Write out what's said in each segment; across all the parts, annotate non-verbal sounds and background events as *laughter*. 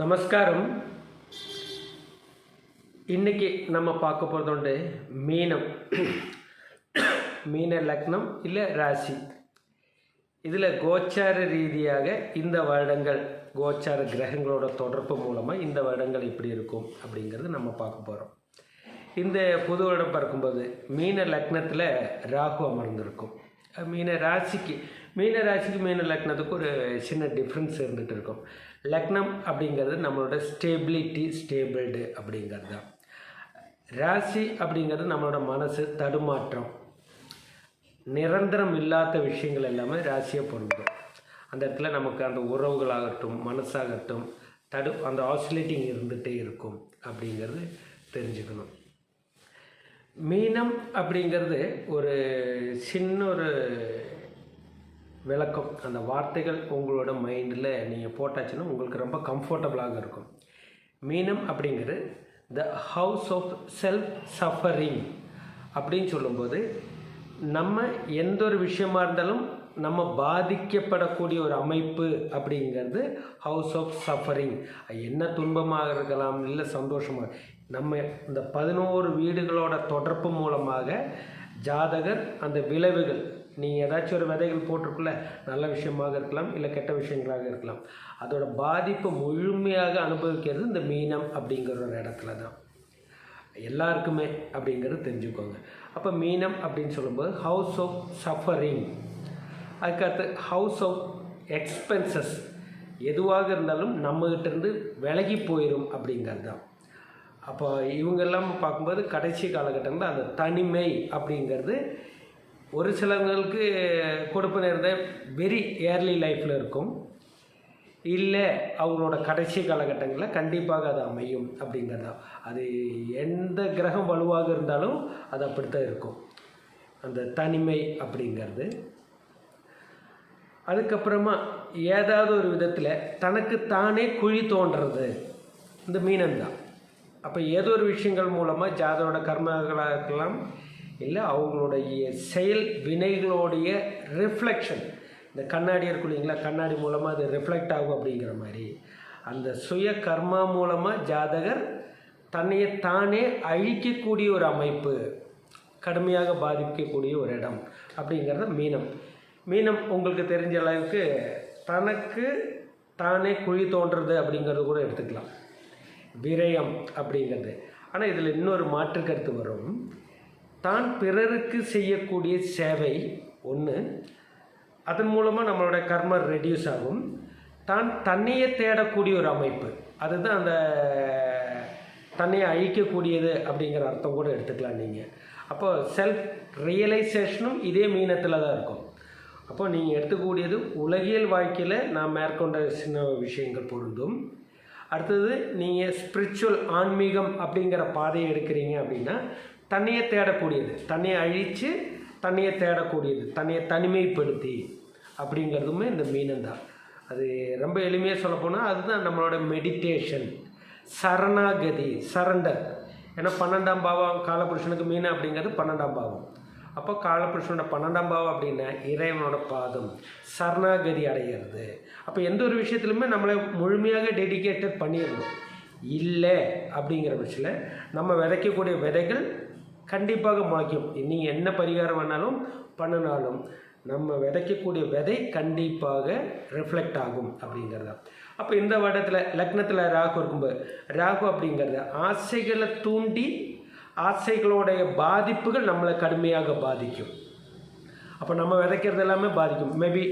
நமஸ்காரம். இன்னைக்கு நம்ம பார்க்க போகிறது உண்டு மீனம். மீன லக்னம் இல்லை ராசி. இதில் கோச்சார ரீதியாக இந்த வருடங்கள் கோச்சார கிரகங்களோட தொடர்பு மூலமாக இந்த வருடங்கள் எப்படி இருக்கும் அப்படிங்கிறது நம்ம பார்க்க போகிறோம் இந்த புது வருடம் பார்க்கும்போது மீன லக்னத்தில் ராகு அமர்ந்திருக்கும். மீன ராசிக்கு மீன ராசிக்கு மீன லக்னத்துக்கு ஒரு சின்ன டிஃப்ரென்ஸ் இருந்துகிட்டு இருக்கும். லக்னம் அப்படிங்கிறது நம்மளோட ஸ்டேபிலிட்டி ஸ்டேபிள்டு அப்படிங்கிறது தான். ராசி அப்படிங்கிறது நம்மளோட மனசு தடுமாற்றம். நிரந்தரம் இல்லாத விஷயங்கள் எல்லாமே ராசியை பொருந்தும் அந்த இடத்துல நமக்கு அந்த உறவுகளாகட்டும் மனசாகட்டும் தடு அந்த ஆசிலேட்டிங் இருந்துகிட்டே இருக்கும் அப்படிங்கிறது தெரிஞ்சுக்கணும். மீனம் அப்படிங்கிறது ஒரு சின்ன ஒரு விளக்கம். அந்த வார்த்தைகள் உங்களோட மைண்டில் நீங்கள் போட்டாச்சுன்னா உங்களுக்கு ரொம்ப கம்ஃபர்டபுளாக இருக்கும். மீனம் அப்படிங்கிறது the house of self suffering அப்படின்னு சொல்லும்போது நம்ம எந்த ஒரு விஷயமா இருந்தாலும் நம்ம பாதிக்கப்படக்கூடிய ஒரு அமைப்பு அப்படிங்கிறது ஹவுஸ் ஆஃப் சஃபரிங் என்ன துன்பமாக இருக்கலாம் இல்லை சந்தோஷமாக நம்ம இந்த பதினோரு வீடுகளோட தொடர்பு மூலமாக ஜாதகர் அந்த விளைவுகள் நீங்கள் ஏதாச்சும் ஒரு விதைகள் போட்டிருக்குள்ள நல்ல விஷயமாக இருக்கலாம் இல்லை கெட்ட விஷயங்களாக இருக்கலாம். அதோட பாதிப்பு முழுமையாக அனுபவிக்கிறது இந்த மீனம் அப்படிங்கிற ஒரு இடத்துல தான். எல்லாருக்குமே அப்படிங்கிறது தெரிஞ்சுக்கோங்க. அப்போ மீனம் அப்படின்னு சொல்லும்போது ஹவுஸ் ஆஃப் சஃபரிங் அதுக்கடுத்து ஹவுஸ் ஆஃப் எக்ஸ்பென்சஸ் எதுவாக இருந்தாலும் நம்மகிட்டேருந்து விலகி போயிடும் அப்படிங்கிறது தான். அப்போ இவங்கெல்லாம் பார்க்கும்போது கடைசி காலகட்டங்களில் அந்த தனிமை அப்படிங்கிறது. ஒரு சிலவங்களுக்கு கொடுப்பு நேர்ந்த வெரி ஏர்லி லைஃப்பில் இருக்கும். இல்லை அவங்களோட கடைசி காலகட்டங்களில் கண்டிப்பாக அது அமையும் அப்படிங்கிறது. அது எந்த கிரகம் வலுவாக இருந்தாலும் அது அப்படித்தான் இருக்கும். அந்த தனிமை அப்படிங்கிறது. அதுக்கப்புறமா ஏதாவது ஒரு விதத்தில் தனக்கு தானே குழி தோன்றது. இந்த மீனம் தான் அப்போ ஏதோ ஒரு விஷயங்கள் மூலமாக ஜாதகரோட கர்மங்களாக இருக்கலாம் இல்லை அவங்களுடைய செயல் வினைகளுடைய ரிஃப்ளெக்ஷன் இந்த கண்ணாடி இருக்கும் இல்லைங்களா கண்ணாடி மூலமாக அது ரிஃப்ளெக்ட் ஆகும் அப்படிங்கிற மாதிரி. அந்த சுய கர்மா மூலமாக ஜாதகர் தன்னையை தானே அழிக்கக்கூடிய ஒரு அமைப்பு கடுமையாக பாதிக்கக்கூடிய ஒரு இடம் அப்படிங்கிறது மீனம். மீனம் உங்களுக்கு தெரிஞ்ச அளவுக்கு தனக்கு தானே குழி தோன்றுறது அப்படிங்கிறது கூட எடுத்துக்கலாம். விரயம் அப்படிங்கிறது. ஆனால் இதில் இன்னொரு மாற்று கருத்து வரும். தான் பிறருக்கு செய்யக்கூடிய சேவை ஒன்று அதன் மூலமாக நம்மளோட கர்ம ரெடியூஸ் ஆகும். தான் தன்னையே தேடக்கூடிய ஒரு அமைப்பு. அதுதான் அந்த தன்னையை அழிக்கக்கூடியது அப்படிங்கிற அர்த்தம் கூட எடுத்துக்கலாம் நீங்கள் அப்போ செல்ஃப் ரியலைசேஷனும் இதே மீனத்தில் தான் இருக்கும். அப்போ நீங்கள் எடுத்துக்கூடியது உலகியல் வாழ்க்கையில் நான் மேற்கொண்ட சின்ன விஷயங்கள் பொருந்தும். அடுத்தது நீங்கள் ஸ்பிரிச்சுவல் ஆன்மீகம் அப்படிங்கிற பாதையை எடுக்கிறீங்க அப்படின்னா தன்னையை தேடக்கூடியது. தன்னையை அழித்து தன்னையை தேடக்கூடியது. தன்னையை தனிமைப்படுத்தி அப்படிங்கிறதுமே இந்த மீனம் தான். அது ரொம்ப எளிமையாக சொல்லப்போனால் அதுதான் நம்மளோட மெடிடேஷன் சரணாகதி சரண்டர். ஏன்னா பன்னெண்டாம் பாவம் காலபுருஷனுக்கு மீன் அப்படிங்கிறது பன்னெண்டாம் பாவம். அப்போ காலபுருஷனோட பன்னெண்டாம் பாவம் அப்படின்னா இறைவனோட பாதம். சரணாகதி அடைகிறது அப்போ எந்த ஒரு விஷயத்துலையுமே நம்மளை முழுமையாக டெடிகேட்டட் பண்ணிடணும். இல்லை அப்படிங்கிற பட்சத்தில் நம்ம விதைக்கக்கூடிய விதைகள் கண்டிப்பாக முளைக்கும். நீங்கள் என்ன பரிகாரம் வேணாலும் பண்ணினாலும் நம்ம விதைக்கக்கூடிய விதை கண்டிப்பாக ரிஃப்ளெக்ட் ஆகும் அப்படிங்கிறது. அப்போ இந்த வருடத்தில் லக்னத்தில் ராகு இருக்கும்போது ராகு அப்படிங்கிறது ஆசைகளை தூண்டி ஆசைகளுடைய பாதிப்புகள் நம்மளை கடுமையாக பாதிக்கும். அப்போ நம்ம விதைக்கிறது எல்லாமே பாதிக்கும். மேபி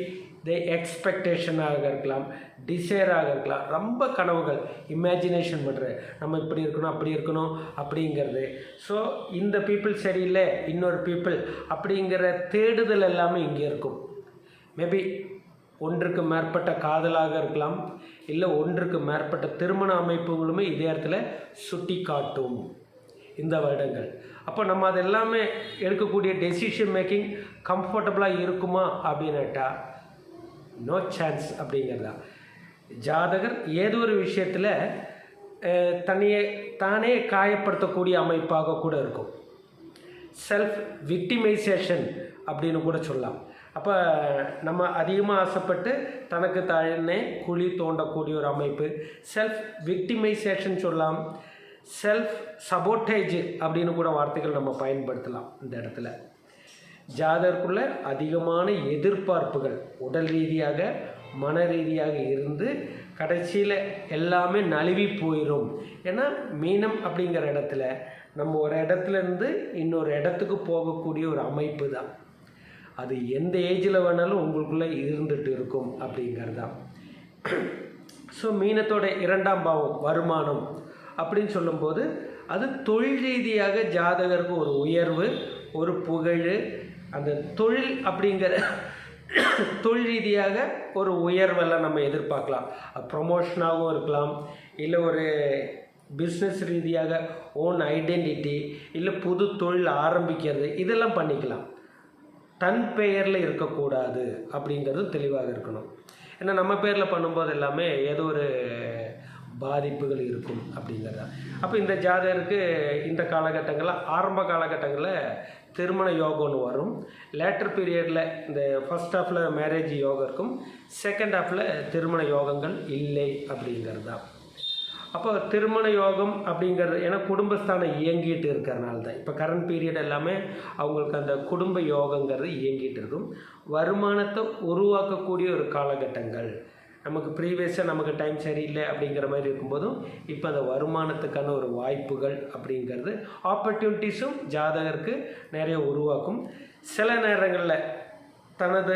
தே எக்ஸ்பெக்டேஷனாக இருக்கலாம் டிசைராக இருக்கலாம். ரொம்ப கனவுகள் இமேஜினேஷன் பண்ணுற நம்ம இப்படி இருக்கணும் அப்படி இருக்கணும் அப்படிங்கிறது. ஸோ இந்த பீப்புள் சரியில்லை இன்னொரு பீப்புள் அப்படிங்கிற தேடுதல் எல்லாமே இங்கே இருக்கும். மேபி ஒன்றுக்கு மேற்பட்ட காதலாக இருக்கலாம் இல்லை ஒன்றுக்கு மேற்பட்ட திருமண அமைப்புகளுமே இதே இடத்துல சுட்டி காட்டும் இந்த வருடங்கள். அப்போ நம்ம அது எல்லாமே எடுக்கக்கூடிய டெசிஷன் மேக்கிங் கம்ஃபர்டபுளாக இருக்குமா அப்படின்னுட்டா நோ சான்ஸ் அப்படிங்கிறதா. ஜாதகர் ஏதோ ஒரு விஷயத்தில் தன்னையே தானே காயப்படுத்தக்கூடிய அமைப்பாக கூட இருக்கும். செல்ஃப் விக்டிமைசேஷன் அப்படின்னு கூட சொல்லலாம். அப்போ நம்ம அதிகமாக ஆசைப்பட்டு தனக்கு தானே குழி தோண்டக்கூடிய ஒரு அமைப்பு. செல்ஃப் விக்டிமைசேஷன் சொல்லலாம். செல்ஃப் சபோட்டேஜ் அப்படின்னு கூட வார்த்தைகள் நம்ம பயன்படுத்தலாம் இந்த இடத்துல. ஜாதகருக்குள்ள அதிகமான எதிர்பார்ப்புகள் உடல் ரீதியாக மன ரீதியாக இருந்து கடைசியில் எல்லாமே நழுவி போயிடும் ஏன்னா மீனம் அப்படிங்கிற இடத்துல நம்ம ஒரு இடத்துல இருந்து இன்னொரு இடத்துக்கு போகக்கூடிய ஒரு அமைப்பு தான். அது எந்த ஏஜில் வேணாலும் உங்களுக்குள்ளே இருந்துட்டு இருக்கும் அப்படிங்கிறது தான் ஸோ *clears throat* மீனத்தோட இரண்டாம் பாவம் வருமானம். அப்படின்னு சொல்லும்போது அது தொழில் ரீதியாக ஜாதகருக்கு ஒரு உயர்வு ஒரு புகழ் அந்த தொழில் அப்படிங்கிற *coughs* தொழில் ரீதியாக ஒரு உயர்வெல்லாம் நம்ம எதிர்பார்க்கலாம். அது ப்ரொமோஷனாகவும் இருக்கலாம் இல்லை ஒரு பிஸ்னஸ் ரீதியாக ஓன் ஐடென்டிட்டி இல்லை புது தொழில் ஆரம்பிக்கிறது இதெல்லாம் பண்ணிக்கலாம். தன் பெயரில் இருக்கக்கூடாது அப்படிங்கிறது தெளிவாக இருக்கணும். ஏன்னா நம்ம பேரில் பண்ணும்போது எல்லாமே ஏதோ ஒரு பாதிப்புகள் இருக்கும் அப்படிங்கிறது. அப்போ இந்த ஜாதகருக்கு இந்த காலகட்டங்களில் ஆரம்ப காலகட்டங்களில் திருமண யோகம்னு வரும். லேட்டர் பீரியடில் இந்த ஃபஸ்ட் ஹாஃபில் மேரேஜ் யோகம் இருக்கும். செகண்ட் ஹாஃபில் திருமண யோகங்கள் இல்லை அப்படிங்கிறது. தான் அப்போ திருமண யோகம் அப்படிங்கிறது ஏன்னா குடும்பஸ்தானம் இயங்கிட்டு இருக்கிறனால தான் இப்போ கரண்ட் பீரியட் எல்லாமே அவங்களுக்கு அந்த குடும்ப யோகங்கிறது இயங்கிட்டு இருக்கும். வருமானத்தை உருவாக்கக்கூடிய ஒரு காலகட்டங்கள். நமக்கு ப்ரீவியஸாக நமக்கு டைம் சரியில்லை அப்படிங்கிற மாதிரி இருக்கும்போதும் இப்போ அந்த வருமானத்துக்கான ஒரு வாய்ப்புகள் அப்படிங்கிறது ஆப்பர்ச்சுனிட்டிஸும் ஜாதகருக்கு நிறைய உருவாக்கும். சில நேரங்களில் தனது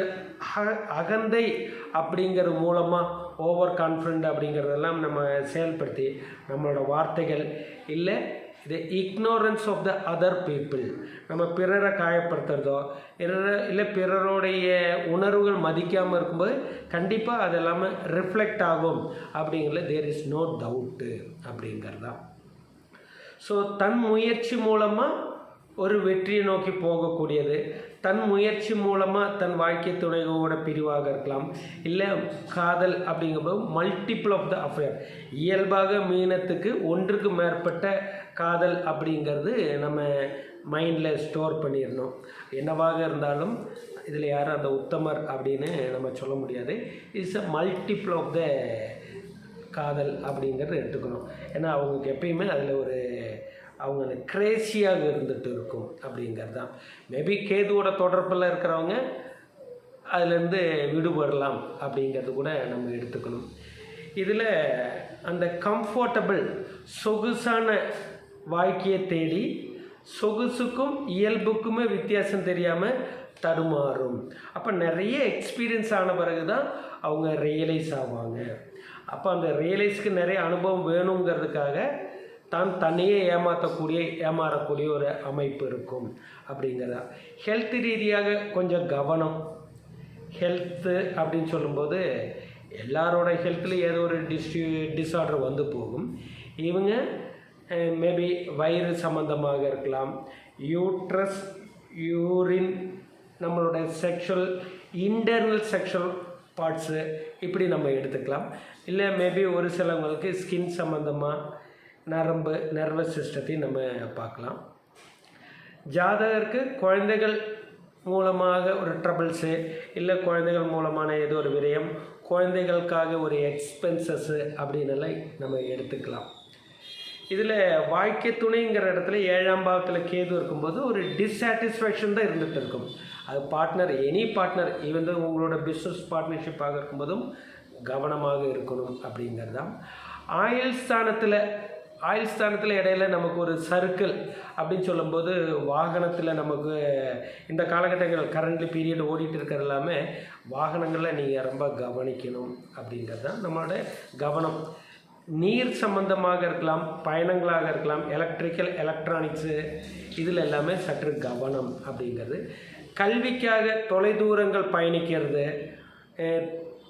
அக அகந்தை அப்படிங்கிறது மூலமாக ஓவர் கான்ஃபிடென்ட் அப்படிங்கிறதெல்லாம் நம்ம செயல்படுத்தி நம்மளோட வார்த்தைகள் இல்லை இது ignorance of the other people நம்ம பிறரை காயப்படுத்துறதோ இல்லை பிறருடைய உணர்வுகள் மதிக்காமல் இருக்கும்போது கண்டிப்பாக அது எல்லாமே ரிஃப்ளெக்ட் ஆகும் அப்படிங்கிறது தேர் இஸ் நோ டவுட்டு அப்படிங்கிறது தான் ஸோ தன் முயற்சி மூலமாக ஒரு வெற்றியை நோக்கி போகக்கூடியது. தன் முயற்சி மூலமாக தன் வாழ்க்கை துணையோட பிரிவாக இருக்கலாம். இல்லை காதல் அப்படிங்கும்போது மல்டிப்புள் ஆஃப் த அஃபேர் இயல்பாக மீனத்துக்கு ஒன்றுக்கு மேற்பட்ட காதல் அப்படிங்கிறது நம்ம மைண்டில் ஸ்டோர் பண்ணிடணும். என்னவாக இருந்தாலும் இதில் யாரும் அந்த உத்தமர் அப்படின்னு நம்ம சொல்ல முடியாது. It's a multiple of the காதல் அப்படிங்கிறத எடுத்துக்கணும். ஏன்னா அவங்களுக்கு எப்பயுமே அதில் ஒரு அவங்க கிரேசியாக இருந்துட்டு இருக்கும் அப்படிங்கிறது தான் மேபி கேதுவோட தொடர்பில் இருக்கிறவங்க அதுலேருந்து விடுபடலாம் அப்படிங்கிறது கூட நம்ம எடுத்துக்கணும். இதில் அந்த கம்ஃபர்டபுள் சொகுசான வாழ்க்கையை தேடி சொகுசுக்கும் இயல்புக்குமே வித்தியாசம் தெரியாமல் தடுமாறும். அப்போ நிறைய எக்ஸ்பீரியன்ஸ் ஆன பிறகு தான் அவங்க ரியலைஸ் ஆவாங்க. அப்போ அந்த ரியலைஸ்க்கு நிறைய அனுபவம் வேணுங்கிறதுக்காக தான் தன்னையே ஏமாற்றக்கூடிய ஏமாறக்கூடிய ஒரு அமைப்பு இருக்கும் அப்படிங்கிறதா. ஹெல்த் ரீதியாக கொஞ்சம் கவனம். ஹெல்த்து அப்படின்னு சொல்லும்போது எல்லாரோட ஹெல்த்லேயும் ஏதோ ஒரு டிஸ்டி டிஸார்டர் வந்து போகும். இவங்க மேபி வயிறு சம்மந்தமாக இருக்கலாம். யூட்ரஸ் யூரின் நம்மளோட செக்ஷுவல் இன்டர்னல் செக்ஷுவல் பார்ட்ஸு இப்படி நம்ம எடுத்துக்கலாம். இல்லை மேபி ஒரு சிலவங்களுக்கு ஸ்கின் சம்மந்தமாக நரம்பு நர்வஸ் சிஸ்டத்தையும் நம்ம பார்க்கலாம். ஜாதகருக்கு குழந்தைகள் மூலமாக ஒரு ட்ரபிள்ஸு இல்லை குழந்தைகள் மூலமான ஏதோ ஒரு விரயம் குழந்தைகளுக்காக ஒரு எக்ஸ்பென்சஸ்ஸு அப்படின்னெல்லாம் நம்ம எடுத்துக்கலாம். இதில் வாழ்க்கை துணைங்கிற இடத்துல ஏழாம் பாவத்தில் கேது இருக்கும்போது ஒரு டிஸ்சாட்டிஸ்ஃபேக்ஷன் தான் இருந்துகிட்டு இருக்கும். அது பார்ட்னர் எனி பார்ட்னர் ஈவன் தான் உங்களோட பிஸ்னஸ் பார்ட்னர்ஷிப்பாக இருக்கும்போதும் கவனமாக இருக்கணும் அப்படிங்கிறது தான் ஆயுள் ஸ்தானத்தில் ஆயுள் ஸ்தானத்தில் இடையில நமக்கு ஒரு சர்க்கிள் அப்படின்னு சொல்லும்போது வாகனத்தில் நமக்கு இந்த காலகட்டங்கள் கரண்ட்லி பீரியட் ஓடிட்டு இருக்கிறது எல்லாமே வாகனங்களில் நீங்கள் ரொம்ப கவனிக்கணும் அப்படிங்கிறது தான் நம்மளோட கவனம். நீர் சம்பந்தமாக இருக்கலாம் பயணங்களாக இருக்கலாம் எலக்ட்ரிக்கல் எலக்ட்ரானிக்ஸு இதில் எல்லாமே சற்று கவனம் அப்படிங்கிறது. கல்விக்காக தொலைதூரங்கள் பயணிக்கிறது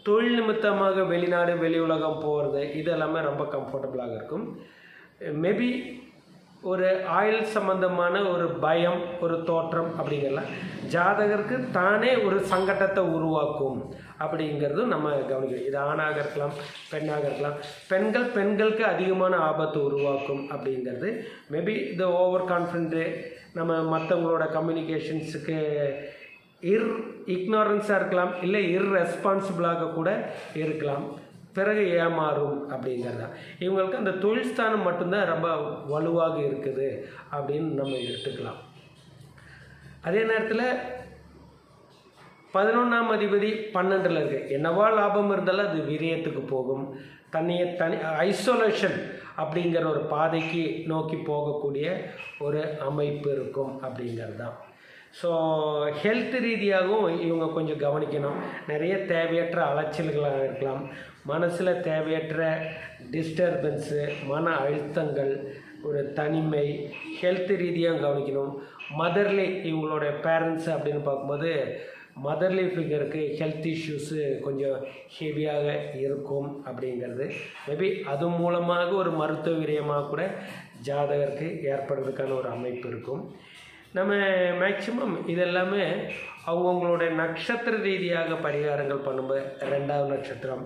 தொழில் நிமித்தமாக வெளிநாடு வெளி உலகம் போகிறது இது எல்லாமே ரொம்ப கம்ஃபர்டபுளாக இருக்கும். மேபி ஒரு ஆயுள் சம்பந்தமான ஒரு பயம் ஒரு தோற்றம் அப்படிங்கிறலாம் ஜாதகருக்கு தானே ஒரு சங்கடத்தை உருவாக்கும் அப்படிங்கிறதும் நம்ம கவனிக்கணும். இது ஆணாக இருக்கலாம் பெண்ணாக இருக்கலாம். பெண்கள் பெண்களுக்கு அதிகமான ஆபத்து உருவாக்கும் அப்படிங்கிறது மேபி இந்த ஓவர் கான்ஃபிடென்ட்டு நம்ம மற்றவங்களோட கம்யூனிகேஷன்ஸுக்கு இர் இக்னோரன்ஸாக இருக்கலாம் இல்லை இர்ரெஸ்பான்சிபிளாக கூட இருக்கலாம். பிறகு ஏமாறும் அப்படிங்கிறது. தான் இவங்களுக்கு அந்த தொழில் ஸ்தானம் மட்டும்தான் ரொம்ப வலுவாக இருக்குது அப்படின்னு நம்ம எடுத்துக்கலாம். அதே நேரத்தில் பதினொன்றாம் அதிபதி பன்னெண்டில் இருக்கு. என்னவா லாபம் இருந்தாலும் அது விரயத்துக்கு போகும். தன்னையை தனி ஐசோலேஷன் அப்படிங்கிற ஒரு பாதைக்கு நோக்கி போகக்கூடிய ஒரு அமைப்பு இருக்கும் அப்படிங்கிறது தான் ஸோ ஹெல்த் ரீதியாகவும் இவங்க கொஞ்சம் கவனிக்கணும். நிறைய தேவையற்ற அலைச்சல்களாக இருக்கலாம். மனசில் தேவையற்ற டிஸ்டர்பன்ஸு மன அழுத்தங்கள் ஒரு தனிமை ஹெல்த் ரீதியாக கவனிக்கணும். மதர்லி இவங்களோட பேரண்ட்ஸ் அப்படின்னு பார்க்கும்போது மதர்லி ஃபிகருக்கு ஹெல்த் இஷ்யூஸு கொஞ்சம் ஹெவியாக இருக்கும் அப்படிங்கிறது. மேபி அது மூலமாக ஒரு மருத்துவ விரயமாக கூட ஜாதகருக்கு ஏற்படுறதுக்கான ஒரு அமைப்பு இருக்கும். நம்ம மேக்சிமம் இதெல்லாமே அவங்கவுங்களுடைய நட்சத்திர ரீதியாக பரிகாரங்கள் பண்ணும்போது ரெண்டாவது நட்சத்திரம்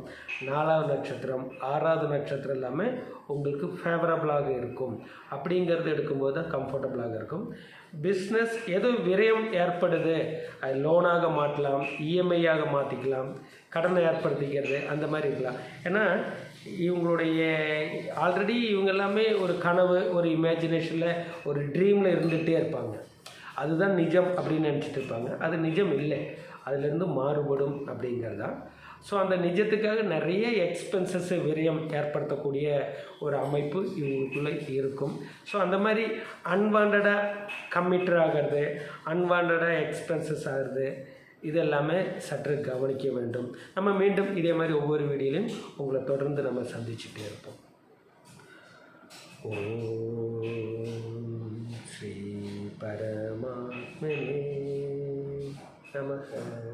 நாலாவது நட்சத்திரம் ஆறாவது நட்சத்திரம் எல்லாமே உங்களுக்கு ஃபேவரபுளாக இருக்கும். அப்படிங்கிறது எடுக்கும்போது தான் கம்ஃபர்டபுளாக இருக்கும். பிஸ்னஸ் எது விரயம் ஏற்படுது அது லோனாக மாற்றலாம் இஎம்ஐயாக மாற்றிக்கலாம் கடனை ஏற்படுத்திக்கிறது அந்த மாதிரி இருக்கலாம். ஏன்னா இவங்களுடைய ஆல்ரெடி இவங்க எல்லாமே ஒரு கனவு ஒரு இமேஜினேஷனில் ஒரு ட்ரீமில் இருந்துகிட்டே இருப்பாங்க. அதுதான் நிஜம் அப்படின்னு நினச்சிட்டு இருப்பாங்க அது நிஜம் இல்லை. அதுலேருந்து மாறுபடும் அப்படிங்கிறது தான். ஸோ அந்த நிஜத்துக்காக நிறைய எக்ஸ்பென்சஸ் விரயம் ஏற்படுத்தக்கூடிய ஒரு அமைப்பு இவங்களுக்குள்ளே இருக்கும். ஸோ அந்த மாதிரி அன்வான்டாக கம்மிட்டர் ஆகிறது அன்வான்டாக எக்ஸ்பென்சஸ் ஆகிறது இது எல்லாமே சற்று கவனிக்க வேண்டும். நம்ம மீண்டும் இதே மாதிரி ஒவ்வொரு வீடியோலையும் உங்களை தொடர்ந்து நம்ம சந்திச்சுட்டே இருப்போம். 那么。